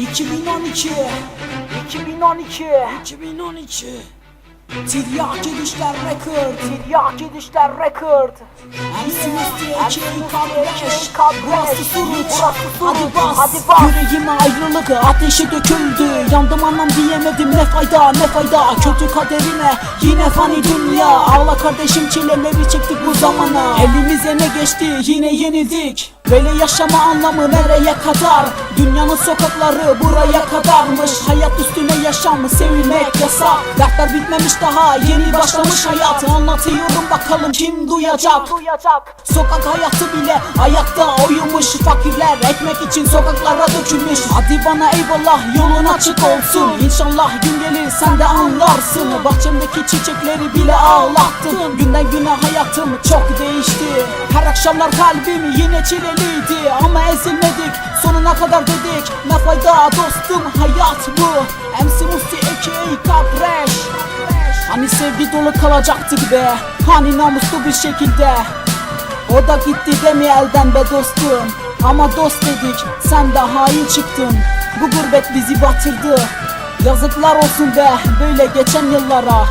2012 2012 2012 Tiryaki Düşler Record. Tiryaki Düşler Record Musti Eki Kardeş Burası Surut Hadi bas. Hadi bas. Yüreğime ayrılık. Ateşi döküldü. Yandım anlam diyemedim. Ne fayda ne fayda? Kötü kaderine yine fani dünya. Ağla kardeşim çileleri çektik bu zamana. Elimize ne geçti? Yine yenildik. Böyle yaşama anlamı nereye kadar? Dünyanın sokakları buraya kadarmış. Hayat üstüne yaşam sevilmek yasak. Dertler bitmemiş daha. Yeni başlamış hayat. Anlatıyorum bakalım kim duyacak Sokak hayatı bile ayakta uyumuş Fakirler. Ekmek için sokaklara dökülmüş. Hadi bana eyvallah yolun açık olsun. İnşallah gün gelir sen de anlarsın. Bahçemdeki çiçekleri bile ağlattın Günden güne hayatım çok değişti. Her akşamlar kalbim yine çileliydi. Ama ezilmedik sonuna kadar dedik. Ne fayda dostum hayat bu. MC Musti a.k.a. Kapreş Hani sevgi dolu kalacaktık be. Hani namuslu bir şekilde O da gitti demi elden be dostum. Ama dost dedik sen de hain çıktın. Bu gurbet bizi batırdı. Yazıklar olsun be böyle geçen yıllara.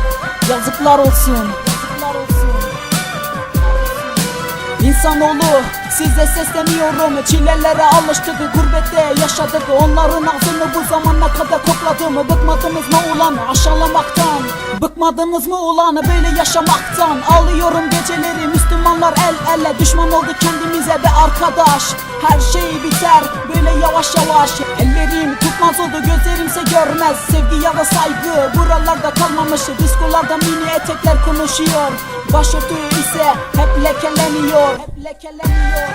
Yazıklar olsun İnsanoğlu size sesleniyorum. Çilelere alıştık gurbette yaşadık. Onların ağzını bu zamana kadar kokladım. Bıkmadınız mı ulan aşağılamaktan? Bıkmadınız mı ulan böyle yaşamaktan? Alıyorum geceleri Müslümanlar el ele. Düşman oldu kendimize ve arkadaş. Her şey biter böyle yavaş yavaş. Ellerim tutmaz oldu görmez Sevgi ya da saygı. Buralarda kalmamış Diskolarda mini etekler konuşuyor. Başörtü ise hep lekeleniyor Hep lekeleniyor